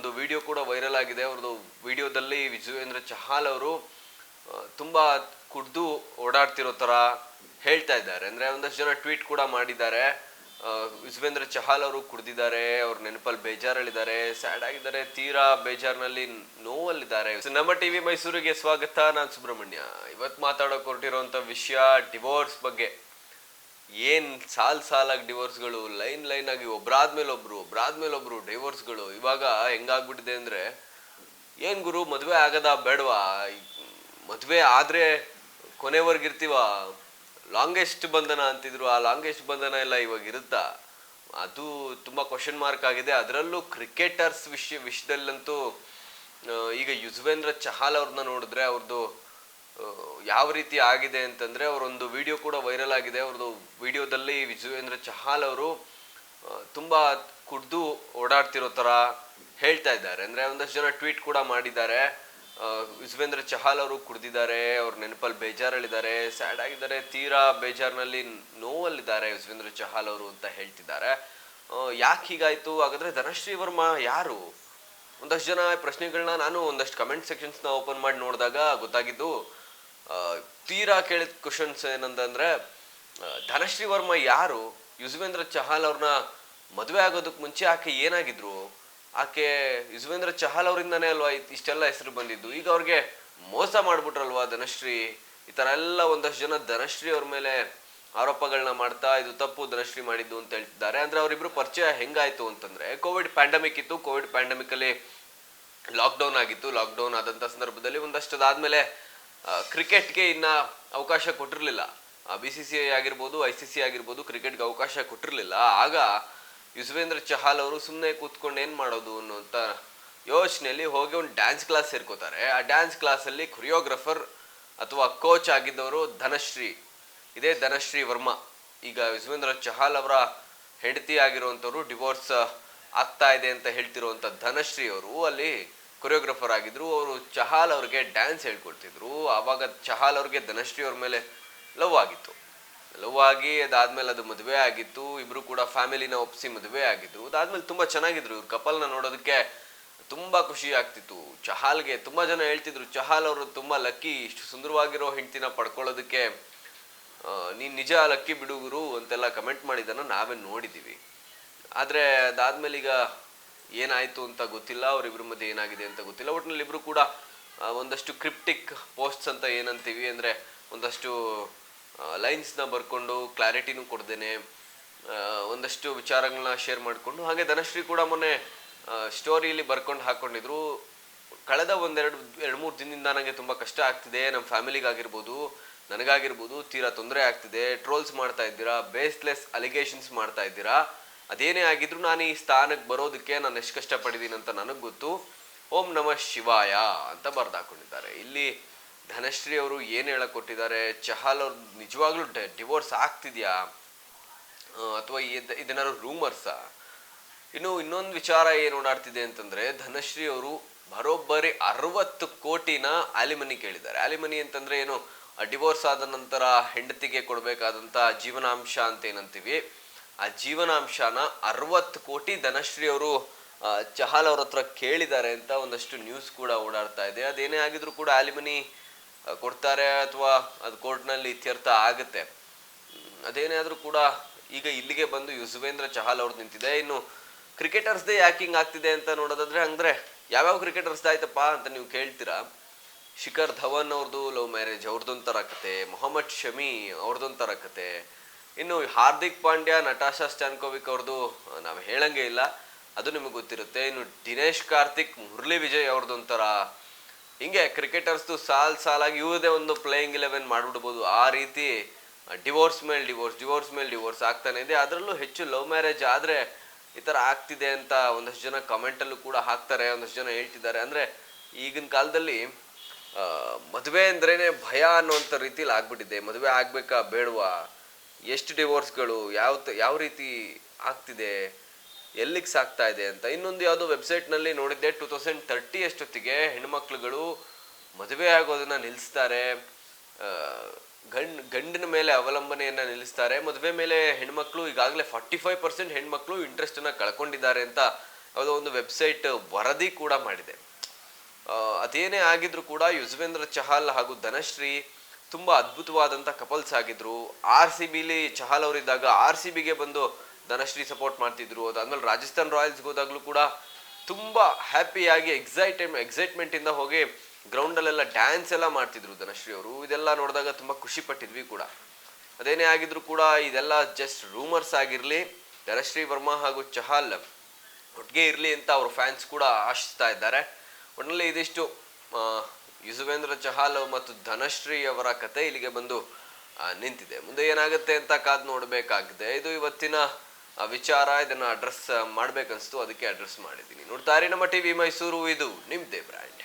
ಒಂದು ವಿಡಿಯೋ ಕೂಡ ವೈರಲ್ ಆಗಿದೆ. ಅವ್ರದ್ದು ವಿಡಿಯೋದಲ್ಲಿ ವಿಜಯೇಂದ್ರ ಚಹಾಲ್ ಅವರು ತುಂಬ ಕುಡ್ದು ಓಡಾಡ್ತಿರೋ ತರ ಹೇಳ್ತಾ ಇದ್ದಾರೆ. ಅಂದ್ರೆ ಒಂದಷ್ಟು ಜನ ಟ್ವೀಟ್ ಕೂಡ ಮಾಡಿದ್ದಾರೆ. ವಿಜಯೇಂದ್ರ ಚಹಾಲ್ ಅವರು ಕುಡ್ದಿದ್ದಾರೆ, ಅವ್ರ ನೆನಪಲ್ಲಿ ಬೇಜಾರಲ್ಲಿದ್ದಾರೆ ಸ್ಯಾಡ್ ಆಗಿದ್ದಾರೆ. ತೀರಾ ಬೇಜಾರ್ನಲ್ಲಿ ನೋವಲ್ಲಿದ್ದಾರೆ. ನಮ್ಮ ಟಿವಿ ಮೈಸೂರಿಗೆ ಸ್ವಾಗತ. ನಾನು ಸುಬ್ರಹ್ಮಣ್ಯ. ಇವತ್ತು ಮಾತಾಡೋಕೆ ಹೊರಟಿರುವಂತ ವಿಷಯ ಡಿವೋರ್ಸ್ ಬಗ್ಗೆ. ಏನ್ ಸಾಲ್ ಸಾಲಾಗಿ ಡಿವೋರ್ಸ್ಗಳು ಲೈನ್ ಲೈನ್ ಆಗಿ ಒಬ್ರಾದ್ಮೇಲೆ ಒಬ್ರು ಒಬ್ರಾದ್ಮೇಲೆ ಒಬ್ರು ಡಿವೋರ್ಸ್ಗಳು ಇವಾಗ ಹೆಂಗಾಗ್ಬಿಟ್ಟಿದೆ ಅಂದರೆ, ಏನ್ ಗುರು, ಮದುವೆ ಆಗದ ಬೇಡವಾ? ಆದರೆ ಆದ್ರೆ ಕೊನೆವರ್ಗಿರ್ತೀವ ಲಾಂಗೆಸ್ಟ್ ಬಂಧನ ಅಂತಿದ್ರು, ಆ ಲಾಂಗೆಸ್ಟ್ ಬಂಧನ ಎಲ್ಲ ಇವಾಗ ಇರುತ್ತಾ? ಅದು ತುಂಬಾ ಕ್ವಶನ್ ಮಾರ್ಕ್ ಆಗಿದೆ. ಅದರಲ್ಲೂ ಕ್ರಿಕೆಟರ್ಸ್ ವಿಷಯ, ವಿಷಯದಲ್ಲಂತೂ ಈಗ ಯುಜ್ವೇಂದ್ರ ಚಹಾಲ್ ಅವ್ರನ್ನ ನೋಡಿದ್ರೆ ಅವ್ರದ್ದು ಯಾವ ರೀತಿ ಆಗಿದೆ ಅಂತಂದರೆ ಅವರೊಂದು ವಿಡಿಯೋ ಕೂಡ ವೈರಲ್ ಆಗಿದೆ. ಅವ್ರದ್ದು ವಿಡಿಯೋದಲ್ಲಿ ವಿಜುವೇಂದ್ರ ಚಹಾಲ್ ಅವರು ತುಂಬ ಕುಡ್ದು ಓಡಾಡ್ತಿರೋ ಥರ ಹೇಳ್ತಾ ಇದ್ದಾರೆ. ಅಂದರೆ ಒಂದಷ್ಟು ಜನ ಟ್ವೀಟ್ ಕೂಡ ಮಾಡಿದ್ದಾರೆ. ವಿಜುವೇಂದ್ರ ಚಹಾಲ್ ಅವರು ಕುಡ್ದಿದ್ದಾರೆ, ಅವ್ರ ನೆನಪಲ್ಲಿ ಬೇಜಾರಲ್ಲಿದ್ದಾರೆ ಸ್ಯಾಡ್ ಆಗಿದ್ದಾರೆ, ತೀರಾ ಬೇಜಾರ್ನಲ್ಲಿ ನೋವಲ್ಲಿದ್ದಾರೆ ವಿಜುವೇಂದ್ರ ಚಹಾಲ್ ಅವರು ಅಂತ ಹೇಳ್ತಿದ್ದಾರೆ. ಯಾಕೆ ಹೀಗಾಯಿತು? ಹಾಗಾದರೆ ಧನಶ್ರೀ ವರ್ಮಾ ಯಾರು? ಒಂದಷ್ಟು ಜನ ಪ್ರಶ್ನೆಗಳನ್ನ ನಾನು ಒಂದಷ್ಟು ಕಮೆಂಟ್ ಸೆಕ್ಷನ್ಸ್ನ ಓಪನ್ ಮಾಡಿ ನೋಡಿದಾಗ ಗೊತ್ತಾಗಿದ್ದು ತೀರಾ ಕೇಳಿದ ಕ್ವಶನ್ಸ್ ಏನಂತಂದ್ರೆ ಧನಶ್ರೀ ವರ್ಮ ಯಾರು? ಯುಜವೇಂದ್ರ ಚಹಾಲ್ ಅವ್ರನ್ನ ಮದುವೆ ಆಗೋದಕ್ಕೆ ಮುಂಚೆ ಆಕೆ ಏನಾಗಿದ್ರು? ಆಕೆ ಯುಜವೇಂದ್ರ ಚಹಾಲ್ ಅವರಿಂದನೇ ಅಲ್ವಾ ಇಷ್ಟೆಲ್ಲ ಹೆಸರು ಬಂದಿದ್ದು? ಈಗ ಅವ್ರಿಗೆ ಮೋಸ ಮಾಡ್ಬಿಟ್ರಲ್ವಾ ಧನಶ್ರೀ? ಈ ಥರ ಎಲ್ಲ ಒಂದಷ್ಟು ಜನ ಧನಶ್ರೀ ಅವ್ರ ಮೇಲೆ ಆರೋಪಗಳನ್ನ ಮಾಡ್ತಾ ಇದು ತಪ್ಪು ಧನಶ್ರೀ ಮಾಡಿದ್ದು ಅಂತ ಹೇಳ್ತಿದ್ದಾರೆ. ಅಂದ್ರೆ ಅವರಿಬ್ರು ಪರಿಚಯ ಹೆಂಗಾಯ್ತು ಅಂತಂದ್ರೆ, ಕೋವಿಡ್ ಪ್ಯಾಂಡಮಿಕ್ ಇತ್ತು. ಕೋವಿಡ್ ಪ್ಯಾಂಡಮಿಕ್ ಅಲ್ಲಿ ಲಾಕ್ಡೌನ್ ಆಗಿತ್ತು. ಲಾಕ್ಡೌನ್ ಆದಂತ ಸಂದರ್ಭದಲ್ಲಿ ಒಂದಷ್ಟು ಅದಾದ್ಮೇಲೆ ಕ್ರಿಕೆಟ್ಗೆ ಇನ್ನ ಅವಕಾಶ ಕೊಟ್ಟಿರಲಿಲ್ಲ. ಬಿ ಸಿ ಸಿ ಐ ಆಗಿರ್ಬೋದು ಐ ಸಿ ಸಿ ಆಗಿರ್ಬೋದು ಕ್ರಿಕೆಟ್ಗೆ ಅವಕಾಶ ಕೊಟ್ಟಿರಲಿಲ್ಲ. ಆಗ ಯುಸ್ವೇಂದ್ರ ಚಹಾಲ್ ಅವರು ಸುಮ್ಮನೆ ಕೂತ್ಕೊಂಡು ಏನು ಮಾಡೋದು ಅನ್ನೋಂಥ ಯೋಚನೆಯಲ್ಲಿ ಹೋಗಿ ಒಂದು ಡ್ಯಾನ್ಸ್ ಕ್ಲಾಸ್ ಸೇರ್ಕೋತಾರೆ. ಆ ಡ್ಯಾನ್ಸ್ ಕ್ಲಾಸಲ್ಲಿ ಕೊರಿಯೋಗ್ರಫರ್ ಅಥವಾ ಕೋಚ್ ಆಗಿದ್ದವರು ಧನಶ್ರೀ. ಇದೇ ಧನಶ್ರೀ ವರ್ಮಾ. ಈಗ ಯುಸ್ವೇಂದ್ರ ಚಹಾಲ್ ಅವರ ಹೆಂಡತಿ ಆಗಿರುವಂಥವ್ರು ಡಿವೋರ್ಸ್ ಆಗ್ತಾ ಇದೆ ಅಂತ ಹೇಳ್ತಿರುವಂಥ ಧನಶ್ರೀ ಅವರು ಅಲ್ಲಿ ಕೊರಿಯೋಗ್ರಫರ್ ಆಗಿದ್ರು, ಅವರು ಚಹಾಲ್ ಅವ್ರಿಗೆ ಡ್ಯಾನ್ಸ್ ಹೇಳ್ಕೊಡ್ತಿದ್ರು. ಆವಾಗ ಚಹಾಲ್ ಅವ್ರಿಗೆ ಧನಶ್ರೀ ಅವ್ರ ಮೇಲೆ ಲವ್ ಆಗಿತ್ತು. ಲವ್ ಆಗಿ ಅದಾದ್ಮೇಲೆ ಅದು ಮದುವೆ ಆಗಿತ್ತು. ಇಬ್ರು ಕೂಡ ಫ್ಯಾಮಿಲಿನ ಒಪ್ಸಿ ಮದುವೆ ಆಗಿದ್ರು. ಅದಾದ್ಮೇಲೆ ತುಂಬಾ ಚೆನ್ನಾಗಿದ್ರು. ಇವ್ರ ಕಪಲ್ನ ನೋಡೋದಕ್ಕೆ ತುಂಬಾ ಖುಷಿ ಆಗ್ತಿತ್ತು. ಚಹಾಲ್ಗೆ ತುಂಬಾ ಜನ ಹೇಳ್ತಿದ್ರು, ಚಹಾಲ್ ಅವರು ತುಂಬಾ ಲಕ್ಕಿ ಇಷ್ಟು ಸುಂದರವಾಗಿರೋ ಹೆಂಡ್ತಿನ ಪಡ್ಕೊಳ್ಳೋದಕ್ಕೆ ನೀನು ನಿಜ ಲಕ್ಕಿ ಬಿಡುಗರು ಅಂತೆಲ್ಲ ಕಮೆಂಟ್ ಮಾಡಿದ್ದನ್ನು ನಾವೇ ನೋಡಿದ್ದೀವಿ ಆದರೆ ಅದಾದ್ಮೇಲೆ ಈಗ ಏನಾಯ್ತು ಅಂತ ಗೊತ್ತಿಲ್ಲ ಅವರಿಬ್ಬರ ಮಧ್ಯೆ ಏನಾಗಿದೆ ಅಂತ ಗೊತ್ತಿಲ್ಲ. ಒಟ್ಟಿನಲ್ಲಿ ಇಬ್ಬರು ಕೂಡ ಒಂದಷ್ಟು ಕ್ರಿಪ್ಟಿಕ್ ಪೋಸ್ಟ್ಸ್ ಅಂತ ಏನಂತೀವಿ ಅಂದರೆ ಒಂದಷ್ಟು ಲೈನ್ಸ್ನ ಬರ್ಕೊಂಡು ಕ್ಲಾರಿಟಿನೂ ಕೊಡ್ದೇನೆ ಒಂದಷ್ಟು ವಿಚಾರಗಳನ್ನ ಶೇರ್ ಮಾಡಿಕೊಂಡು, ಹಾಗೆ ಧನಶ್ರೀ ಕೂಡ ಮೊನ್ನೆ ಸ್ಟೋರಿಯಲ್ಲಿ ಬರ್ಕೊಂಡು ಹಾಕ್ಕೊಂಡಿದ್ರು ಕಳೆದ ಒಂದೆರಡು, ಎರಡು ಮೂರು ದಿನದಿಂದ ನನಗೆ ತುಂಬ ಕಷ್ಟ ಆಗ್ತಿದೆ. ನಮ್ಮ ಫ್ಯಾಮಿಲಿಗಾಗಿರ್ಬೋದು, ನನಗಾಗಿರ್ಬೋದು, ತೀರಾ ತೊಂದರೆ ಆಗ್ತಿದೆ. ಟ್ರೋಲ್ಸ್ ಮಾಡ್ತಾ ಇದ್ದೀರಾ, ಬೇಸ್ಲೆಸ್ ಅಲಿಗೇಷನ್ಸ್ ಮಾಡ್ತಾ ಇದ್ದೀರಾ. ಅದೇನೇ ಆಗಿದ್ರು ನಾನು ಈ ಸ್ಥಾನಕ್ಕೆ ಬರೋದಕ್ಕೆ ನಾನು ಎಷ್ಟು ಕಷ್ಟಪಟ್ಟಿದ್ದೀನಿ ಅಂತ ನನಗೆ ಗೊತ್ತು. ಓಂ ನಮಃ ಶಿವಾಯ ಅಂತ ಬರ್ದಾಕೊಂಡಿದ್ದಾರೆ. ಇಲ್ಲಿ ಧನಶ್ರೀ ಅವರು ಏನು ಹೇಳಕ್ ಕೊಟ್ಟಿದ್ದಾರೆ ಚಹಾಲ್ ಅವ್ರು ನಿಜವಾಗ್ಲೂ ಡಿವೋರ್ಸ್ ಆಗ್ತಿದ್ಯಾ? ಅಥವಾ ಇದನ್ನಾರು ರೂಮರ್ಸಾ ಇನ್ನು ಇನ್ನೊಂದು ವಿಚಾರ ಏನು ಓಡಾಡ್ತಿದೆ ಅಂತಂದ್ರೆ, ಧನಶ್ರೀ ಅವರು ಬರೋಬ್ಬರಿ ಅರವತ್ತು ಕೋಟಿನ ಆಲಿಮನಿ ಕೇಳಿದ್ದಾರೆ. ಆಲಿಮನಿ ಅಂತಂದ್ರೆ ಏನು? ಡಿವೋರ್ಸ್ ಆದ ನಂತರ ಹೆಂಡತಿಗೆ ಕೊಡಬೇಕಾದಂತ ಜೀವನಾಂಶ ಅಂತ ಏನಂತೀವಿ? ಆ ಜೀವನಾಂಶನ ಅರವತ್ತು ಕೋಟಿ ಧನಶ್ರೀ ಅವರು ಚಹಾಲ್ ಅವ್ರ ಹತ್ರ ಕೇಳಿದ್ದಾರೆ ಅಂತ ಒಂದಷ್ಟು ನ್ಯೂಸ್ ಕೂಡ ಓಡಾಡ್ತಾ ಇದೆ. ಅದೇನೇ ಆಗಿದ್ರು ಕೂಡ ಆಲಿಮನಿ ಕೊಡ್ತಾರೆ ಅಥವಾ ಅದು ಕೋರ್ಟ್ನಲ್ಲಿ ಇತ್ಯರ್ಥ ಆಗುತ್ತೆ. ಅದೇನೇ ಆದ್ರೂ ಕೂಡ ಈಗ ಇಲ್ಲಿಗೆ ಬಂದು ಯುಸುವೇಂದ್ರ ಚಹಾಲ್ ಅವ್ರದ್ದು ನಿಂತಿದೆ. ಇನ್ನು ಕ್ರಿಕೆಟರ್ಸ್ದೇ ಯಾಕೆ ಯಾಕಿಂಗ್ ಆಗ್ತಿದೆ ಅಂತ ನೋಡೋದಾದ್ರೆ ಅಂದ್ರೆ ಯಾವ್ಯಾವ ಕ್ರಿಕೆಟರ್ಸ್ ಆಯ್ತಪ್ಪ ಅಂತ ನೀವು ಕೇಳ್ತೀರಾ? ಶಿಖರ್ ಧವನ್ ಅವ್ರದ್ದು ಲವ್ ಮ್ಯಾರೇಜ್ ಅವ್ರದ್ದೊಂಥರ ಕತೆ, ಮೊಹಮ್ಮದ್ ಶಮಿ ಅವ್ರದ್ದೊಂಥರ ಕತೆ ಇನ್ನು ಹಾರ್ದಿಕ್ ಪಾಂಡ್ಯ ನಟಾಶಾ ಸ್ಟ್ಯಾನ್ಕೋವಿಕ್ ಅವ್ರದ್ದು ನಾವು ಹೇಳಂಗೆ ಇಲ್ಲ. ಅದು ನಿಮಗೆ ಗೊತ್ತಿರುತ್ತೆ. ಇನ್ನು ದಿನೇಶ್ ಕಾರ್ತಿಕ್, ಮುರಳಿ ವಿಜಯ್ ಅವ್ರದ್ದು ಒಂಥರ, ಹಿಂಗೆ ಕ್ರಿಕೆಟರ್ಸ್ದು ಸಾಲ್ ಸಾಲಾಗಿ ಇವ್ರದೇ ಒಂದು ಪ್ಲೇಯಿಂಗ್ ಇಲೆವೆನ್ ಮಾಡಿಬಿಡ್ಬೋದು. ಆ ರೀತಿ ಡಿವೋರ್ಸ್ ಮೇಲೆ ಡಿವೋರ್ಸ್ ಡಿವೋರ್ಸ್ ಮೇಲೆ ಡಿವೋರ್ಸ್ ಆಗ್ತಾನೆ ಇದೆ. ಅದರಲ್ಲೂ ಹೆಚ್ಚು ಲವ್ ಮ್ಯಾರೇಜ್ ಆದರೆ ಈ ಥರ ಆಗ್ತಿದೆ ಅಂತ ಒಂದಷ್ಟು ಜನ ಕಮೆಂಟಲ್ಲೂ ಕೂಡ ಹಾಕ್ತಾರೆ, ಒಂದಷ್ಟು ಜನ ಹೇಳ್ತಿದ್ದಾರೆ. ಅಂದರೆ ಈಗಿನ ಕಾಲದಲ್ಲಿ ಮದುವೆ ಅಂದ್ರೇ ಭಯ ಅನ್ನುವಂಥ ರೀತಿಲಿ ಆಗ್ಬಿಟ್ಟಿದೆ. ಮದುವೆ ಆಗ್ಬೇಕಾ ಬೇಡವಾ? ಎಷ್ಟು ಡಿವೋರ್ಸ್ಗಳು ಯಾವ ಯಾವ ರೀತಿ ಆಗ್ತಿದೆ, ಎಲ್ಲಿಗೆ ಸಾಕ್ತಾ ಇದೆ ಅಂತ. ಇನ್ನೊಂದು ಯಾವುದೋ ವೆಬ್ಸೈಟ್ನಲ್ಲಿ ನೋಡಿದ್ದೆ ಟೂ ತೌಸಂಡ್ ತರ್ಟಿ ಅಷ್ಟೊತ್ತಿಗೆ ಹೆಣ್ಮಕ್ಳುಗಳು ಮದುವೆ ಆಗೋದನ್ನ ನಿಲ್ಲಿಸ್ತಾರೆ ಗಂಡ್, ಗಂಡಿನ ಮೇಲೆ ಅವಲಂಬನೆಯನ್ನ ನಿಲ್ಲಿಸ್ತಾರೆ ಮದುವೆ ಮೇಲೆ ಹೆಣ್ಮಕ್ಳು ಈಗಾಗಲೇ ಫಾರ್ಟಿ ಫೈವ್ ಪರ್ಸೆಂಟ್ ಹೆಣ್ಮಕ್ಳು ಇಂಟ್ರೆಸ್ಟನ್ನು ಕಳ್ಕೊಂಡಿದ್ದಾರೆ ಅಂತ ಯಾವುದೋ ಒಂದು ವೆಬ್ಸೈಟ್ ವರದಿ ಕೂಡ ಮಾಡಿದೆ. ಅದೇನೇ ಆಗಿದ್ರು ಕೂಡ ಯುಜ್ವೇಂದ್ರ ಚಹಲ್ ಹಾಗೂ ಧನಶ್ರೀ ತುಂಬಾ ಅದ್ಭುತವಾದಂಥ ಕಪಲ್ಸ್ ಆಗಿದ್ರು. ಆರ್ ಸಿ ಬಿಲಿ ಚಹಲ್ ಅವರಿದ್ದಾಗ ಆರ್ ಸಿ ಬಿಗೆ ಬಂದು ಧನಶ್ರೀ ಸಪೋರ್ಟ್ ಮಾಡ್ತಿದ್ರು. ಅದಾದ್ಮೇಲೆ ರಾಜಸ್ಥಾನ್ ರಾಯಲ್ಸ್ಗೆ ಹೋದಾಗಲೂ ಕೂಡ ತುಂಬ ಹ್ಯಾಪಿಯಾಗಿ ಎಕ್ಸೈಟೆಮ್ ಎಕ್ಸೈಟ್ಮೆಂಟಿಂದ ಹೋಗಿ ಗ್ರೌಂಡಲ್ಲೆಲ್ಲ ಡ್ಯಾನ್ಸ್ ಎಲ್ಲ ಮಾಡ್ತಿದ್ರು ಧನಶ್ರೀ ಅವರು. ಇದೆಲ್ಲ ನೋಡಿದಾಗ ತುಂಬ ಖುಷಿ ಪಟ್ಟಿದ್ವಿ ಕೂಡ. ಅದೇನೇ ಆಗಿದ್ರು ಕೂಡ ಇದೆಲ್ಲ ಜಸ್ಟ್ ರೂಮರ್ಸ್ ಆಗಿರಲಿ, ಧನಶ್ರೀ ವರ್ಮಾ ಹಾಗೂ ಚಹಲ್ ಒಟ್ಟಿಗೆ ಇರಲಿ ಅಂತ ಅವ್ರ ಫ್ಯಾನ್ಸ್ ಕೂಡ ಆಶಿಸ್ತಾ ಇದ್ದಾರೆ. ಒಟ್ಟಿನಲ್ಲಿ ಇದಿಷ್ಟು ಯುಜುವೇಂದ್ರ ಚಹಾಲ್ ಮತ್ತು ಧನಶ್ರೀ ಅವರ ಕತೆ ಇಲ್ಲಿಗೆ ಬಂದು ನಿಂತಿದೆ. ಮುಂದೆ ಏನಾಗುತ್ತೆ ಅಂತ ಕಾದ್ ನೋಡಬೇಕಾಗಿದೆ. ಇದು ಇವತ್ತಿನ ವಿಚಾರ. ಇದನ್ನ ಅಡ್ರೆಸ್ ಮಾಡ್ಬೇಕನ್ಸ್ತು ಅದಕ್ಕೆ ಅಡ್ರೆಸ್ ಮಾಡಿದ್ದೀನಿ. ನೋಡ್ತಾ ಇರಿ ನಮ್ಮ ಟಿವಿ ಮೈಸೂರು. ಇದು ನಿಮ್ದೇ ಬ್ರ್ಯಾಂಡ್